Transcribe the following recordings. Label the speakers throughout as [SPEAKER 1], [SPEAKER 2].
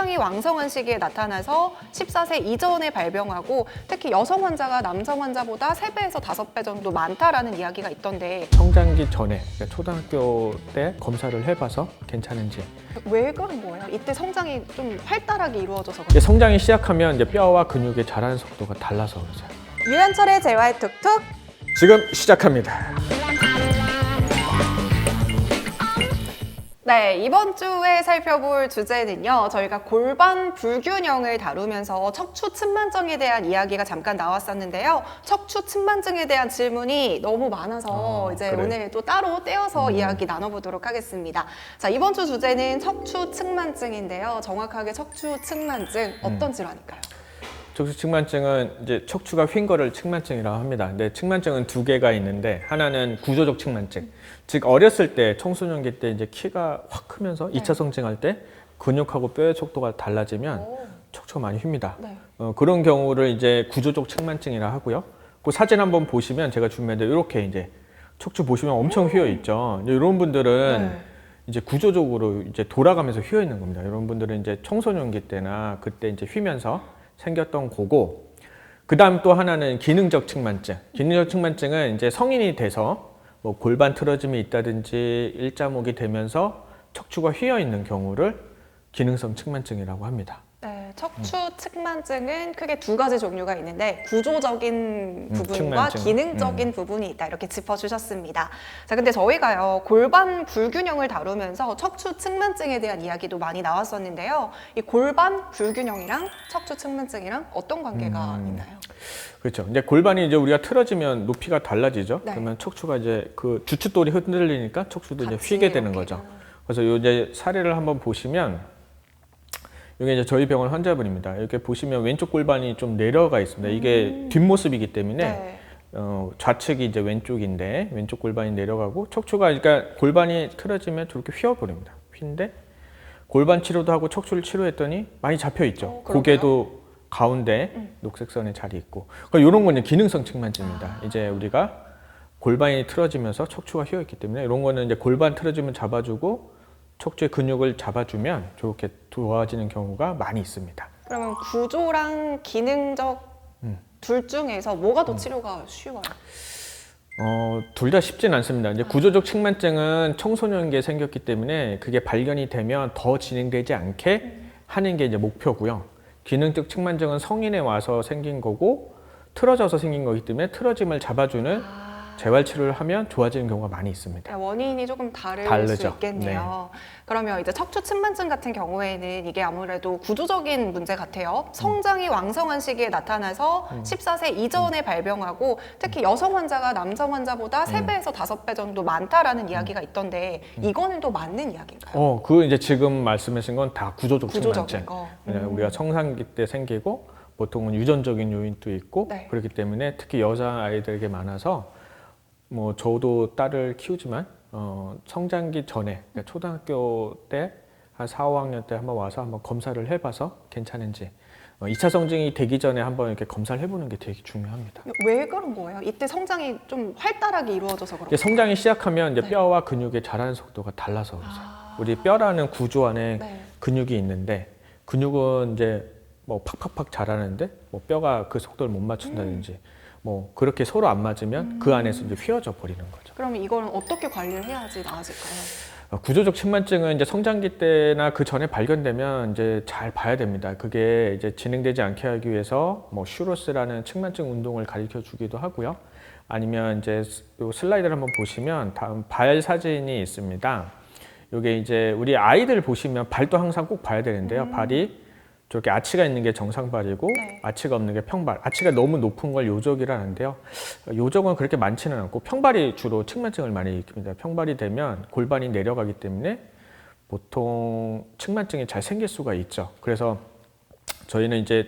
[SPEAKER 1] 성장이 왕성한 시기에 나타나서 14세 이전에 발병하고 특히 여성 환자가 남성 환자보다 3배에서 5배 정도 많다라는 이야기가 있던데
[SPEAKER 2] 성장기 전에 그러니까 초등학교 때 검사를 해봐서 괜찮은지
[SPEAKER 1] 왜 그런 거예요? 이때 성장이 좀 활달하게 이루어져서
[SPEAKER 2] 이제 성장이 시작하면 이제 뼈와 근육의 자라는 속도가 달라서 그러죠.
[SPEAKER 1] 유한철의 재활 툭툭
[SPEAKER 2] 지금 시작합니다.
[SPEAKER 1] 네, 이번 주에 살펴볼 주제는요. 저희가 골반 불균형을 다루면서 척추 측만증에 대한 이야기가 잠깐 나왔었는데요. 척추 측만증에 대한 질문이 너무 많아서
[SPEAKER 2] 아,
[SPEAKER 1] 이제
[SPEAKER 2] 그래요?
[SPEAKER 1] 오늘 또 따로 떼어서
[SPEAKER 2] 음.
[SPEAKER 1] 이야기 나눠보도록 하겠습니다. 자, 이번 주 주제는 척추 측만증인데요. 정확하게 척추 측만증 어떤 질환일까요?
[SPEAKER 2] 척추 측만증은 이제 척추가 휜 거를 측만증이라고 합니다. 근데 측만증은 두 개가 있는데 하나는 구조적 측만증. 즉 어렸을 때 청소년기 때 이제 키가 확 크면서
[SPEAKER 1] 네.
[SPEAKER 2] 이 2차 성징할 때 근육하고 뼈의 속도가 달라지면
[SPEAKER 1] 오,
[SPEAKER 2] 척추가 많이 휩니다.
[SPEAKER 1] 네.
[SPEAKER 2] 어, 그런 경우를 이제 구조적 측만증이라 하고요. 그 사진 한번 보시면 제가 준비했는데 이렇게 이제 척추 보시면 엄청 휘어 있죠. 이런 분들은
[SPEAKER 1] 네.
[SPEAKER 2] 이제 구조적으로 이제 돌아가면서 휘어 있는 겁니다. 이런 분들은 이제 청소년기 때나 그때 이제 휘면서 생겼던 거고 그 다음 또 하나는 기능적 측만증. 기능적 측만증은 이제 성인이 돼서 뭐 골반 틀어짐이 있다든지 일자목이 되면서 척추가 휘어 있는 경우를 기능성 측만증이라고 합니다.
[SPEAKER 1] 네, 척추 측만증은 크게 두 가지 종류가 있는데 구조적인
[SPEAKER 2] 음,
[SPEAKER 1] 부분과
[SPEAKER 2] 측만증.
[SPEAKER 1] 기능적인 부분이 있다 이렇게 짚어주셨습니다. 자, 근데 저희가요 골반 불균형을 다루면서 척추 측만증에 대한 이야기도 많이 나왔었는데요. 이 골반 불균형이랑 척추 측만증이랑 어떤 관계가
[SPEAKER 2] 음.
[SPEAKER 1] 있나요?
[SPEAKER 2] 그렇죠. 이제 골반이 이제 우리가 틀어지면 높이가 달라지죠.
[SPEAKER 1] 네.
[SPEAKER 2] 그러면 척추가 이제 그 주춧돌이 흔들리니까 척추도 이제
[SPEAKER 1] 같이
[SPEAKER 2] 휘게 되는
[SPEAKER 1] 이렇게.
[SPEAKER 2] 거죠. 그래서 요 이제 사례를 한번 보시면 이게 이제 저희 병원 환자분입니다. 이렇게 보시면 왼쪽 골반이 좀 내려가 있습니다. 이게 뒷모습이기 때문에
[SPEAKER 1] 음. 네.
[SPEAKER 2] 어, 좌측이 이제 왼쪽인데 왼쪽 골반이 내려가고 척추가 그러니까 골반이 틀어지면 저렇게 휘어버립니다. 휜데 골반 치료도 하고 척추를 치료했더니 많이 잡혀 있죠.
[SPEAKER 1] 어?
[SPEAKER 2] 고개도 가운데 녹색선에 자리 있고. 그러니까 이런 거는 기능성 측만증입니다. 이제 우리가 골반이 틀어지면서 척추가 휘어 있기 때문에 이런 거는 이제 골반 틀어지면 잡아주고 척추의 근육을 잡아주면 저렇게 좋아지는 경우가 많이 있습니다.
[SPEAKER 1] 그러면 구조랑 기능적
[SPEAKER 2] 음.
[SPEAKER 1] 둘 중에서 뭐가 더 치료가 쉬워요?
[SPEAKER 2] 어, 둘 다 쉽진 않습니다. 이제 구조적 측만증은 청소년기에 생겼기 때문에 그게 발견이 되면 더 진행되지 않게 하는 게 이제 목표고요. 기능적 측만증은 성인에 와서 생긴 거고 틀어져서 생긴 거기 때문에 틀어짐을 잡아주는
[SPEAKER 1] 아.
[SPEAKER 2] 재활 치료를 하면 좋아지는 경우가 많이 있습니다.
[SPEAKER 1] 그러니까 원인이 조금 다를 수
[SPEAKER 2] 다르죠.
[SPEAKER 1] 있겠네요. 그러면 이제 척추 측만증 같은 경우에는 이게 아무래도 구조적인 문제 같아요. 성장이 왕성한 시기에 나타나서 14세 이전에 발병하고 특히 여성 환자가 남성 환자보다 3배에서 5배 정도 많다라는 이야기가 있던데 이거는 또 맞는 이야기인가요?
[SPEAKER 2] 어, 그 이제 지금 말씀하신 건 다 구조적
[SPEAKER 1] 구조적인
[SPEAKER 2] 측만증.
[SPEAKER 1] 거.
[SPEAKER 2] 왜냐면
[SPEAKER 1] 음.
[SPEAKER 2] 우리가 청산기 때 생기고 보통은 유전적인 요인도 있고
[SPEAKER 1] 네.
[SPEAKER 2] 그렇기 때문에 특히 여자 아이들에게 많아서 뭐 저도 딸을 키우지만 어, 성장기 전에 그러니까 초등학교 때 한 4, 5학년 때 한번 와서 한번 검사를 해봐서 괜찮은지 어, 2차 성징이 되기 전에 한번 이렇게 검사를 해보는 게 되게 중요합니다.
[SPEAKER 1] 왜 그런 거예요? 이때 성장이 좀 활달하게 이루어져서 그런
[SPEAKER 2] 이제 성장이 시작하면 이제
[SPEAKER 1] 네.
[SPEAKER 2] 뼈와 근육의 자라는 속도가 달라서 그러죠.
[SPEAKER 1] 아.
[SPEAKER 2] 우리 뼈라는 구조 안에
[SPEAKER 1] 네.
[SPEAKER 2] 근육이 있는데 근육은 이제 뭐 팍팍팍 자라는데 뭐 뼈가 그 속도를 못 맞춘다든지 뭐 그렇게 서로 안 맞으면 그 안에서 이제 휘어져 버리는 거죠.
[SPEAKER 1] 그러면 이거는 어떻게 관리를 해야지 나아질까요?
[SPEAKER 2] 어, 구조적 측만증은 이제 성장기 때나 그 전에 발견되면 이제 잘 봐야 됩니다. 그게 이제 진행되지 않게 하기 위해서 뭐 슈로스라는 측만증 운동을 가르쳐 주기도 하고요. 아니면 이제 요 슬라이드를 한번 보시면 다음 발 사진이 있습니다. 요게 이제 우리 아이들 보시면 발도 항상 꼭 봐야 되는데요. 발이 저렇게 아치가 있는 게 정상발이고
[SPEAKER 1] 네.
[SPEAKER 2] 아치가 없는 게 평발. 아치가 너무 높은 걸 요적이라는데요. 요적은 그렇게 많지는 않고 평발이 주로 측만증을 많이 일으킵니다. 평발이 되면 골반이 내려가기 때문에 보통 측만증이 잘 생길 수가 있죠. 그래서 저희는 이제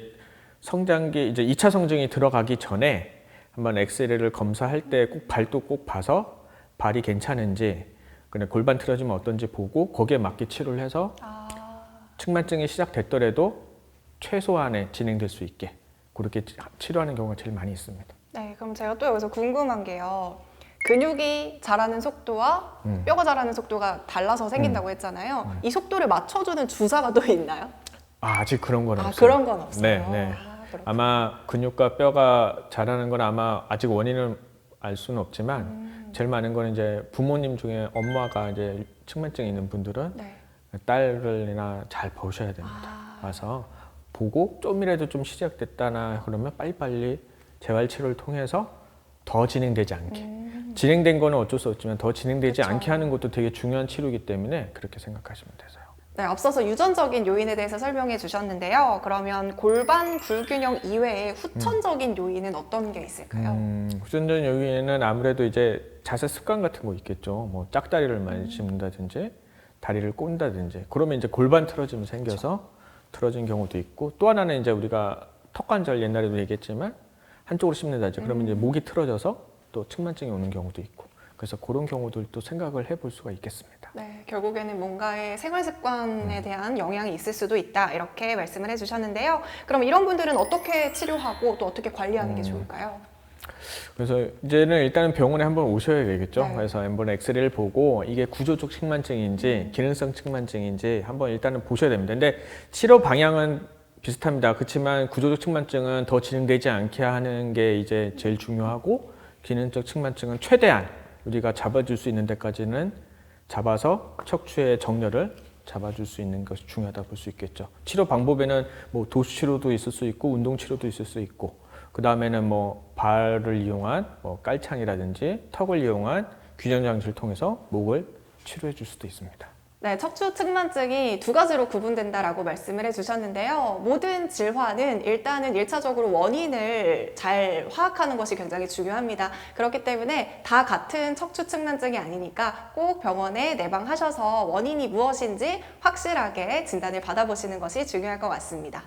[SPEAKER 2] 성장기 이제 2차 성징이 들어가기 전에 한번 엑스레이를 검사할 때 꼭 발도 꼭 봐서 발이 괜찮은지 그냥 골반 틀어지면 어떤지 보고 거기에 맞게 치료를 해서
[SPEAKER 1] 아,
[SPEAKER 2] 측만증이 시작됐더라도 최소한에 진행될 수 있게 그렇게 치- 치료하는 경우가 제일 많이 있습니다.
[SPEAKER 1] 네, 그럼 제가 또 여기서 궁금한 게요. 근육이 자라는 속도와
[SPEAKER 2] 음.
[SPEAKER 1] 뼈가 자라는 속도가 달라서 생긴다고 했잖아요. 이 속도를 맞춰주는 주사가 또 있나요?
[SPEAKER 2] 아, 아직 그런 건
[SPEAKER 1] 아,
[SPEAKER 2] 없어요.
[SPEAKER 1] 그런 건 없어요.
[SPEAKER 2] 네, 네.
[SPEAKER 1] 아.
[SPEAKER 2] 아마 근육과 뼈가 자라는 건 아마 아직 원인은 알 수는 없지만
[SPEAKER 1] 음.
[SPEAKER 2] 제일 많은 거는 이제 부모님 중에 엄마가 이제 측만증 있는 분들은
[SPEAKER 1] 네.
[SPEAKER 2] 딸을이나 잘 보셔야 됩니다.
[SPEAKER 1] 아.
[SPEAKER 2] 와서 보고 좀이라도 좀 시작됐다나 그러면 빨리빨리 재활 치료를 통해서 더 진행되지 않게 진행된 거는 어쩔 수 없지만 더 진행되지
[SPEAKER 1] 음. 그쵸.
[SPEAKER 2] 않게 하는 것도 되게 중요한 치료이기 때문에 그렇게 생각하시면 되세요.
[SPEAKER 1] 네, 앞서서 유전적인 요인에 대해서 설명해 주셨는데요. 그러면 골반 불균형 이외에 후천적인 요인은 어떤 게 있을까요?
[SPEAKER 2] 음, 후전전 요인에는 아무래도 이제 자세 습관 같은 거 있겠죠. 뭐 짝다리를 많이 짚는다든지 다리를 꼰다든지 그러면 이제 골반 틀어짐이 생겨서 틀어진 경우도 있고 또 하나는 이제 우리가 턱관절 옛날에도 얘기했지만 한쪽으로 씹는다든지 그러면 이제 목이 틀어져서 또 측만증이 오는 경우도 있고 그래서 그런 경우들도 생각을 해볼 수가 있겠습니다.
[SPEAKER 1] 네, 결국에는 뭔가의 생활 습관에
[SPEAKER 2] 음.
[SPEAKER 1] 대한 영향이 있을 수도 있다 이렇게 말씀을 해주셨는데요. 그럼 이런 분들은 어떻게 치료하고 또 어떻게 관리하는 게
[SPEAKER 2] 음.
[SPEAKER 1] 좋을까요?
[SPEAKER 2] 그래서 이제는 일단은 병원에 한번 오셔야 되겠죠.
[SPEAKER 1] 네.
[SPEAKER 2] 그래서 한번 엑스레이를 보고 이게 구조적 측만증인지 기능성 측만증인지 한번 일단은 보셔야 됩니다. 근데 치료 방향은 비슷합니다. 그렇지만 구조적 측만증은 더 진행되지 않게 하는 게 이제 제일 중요하고 기능적 측만증은 최대한 우리가 잡아줄 수 있는 데까지는 잡아서 척추의 정렬을 잡아줄 수 있는 것이 중요하다 볼 수 있겠죠. 치료 방법에는 뭐 도수 치료도 있을 수 있고 운동 치료도 있을 수 있고 그 다음에는 뭐 발을 이용한 뭐 깔창이라든지 턱을 이용한 균형 장치를 통해서 목을 치료해 줄 수도 있습니다.
[SPEAKER 1] 네, 척추 측만증이 두 가지로 구분된다라고 말씀을 해주셨는데요. 모든 질환은 일단은 일차적으로 원인을 잘 파악하는 것이 굉장히 중요합니다. 그렇기 때문에 다 같은 척추 측만증이 아니니까 꼭 병원에 내방하셔서 원인이 무엇인지 확실하게 진단을 받아보시는 것이 중요할 것 같습니다.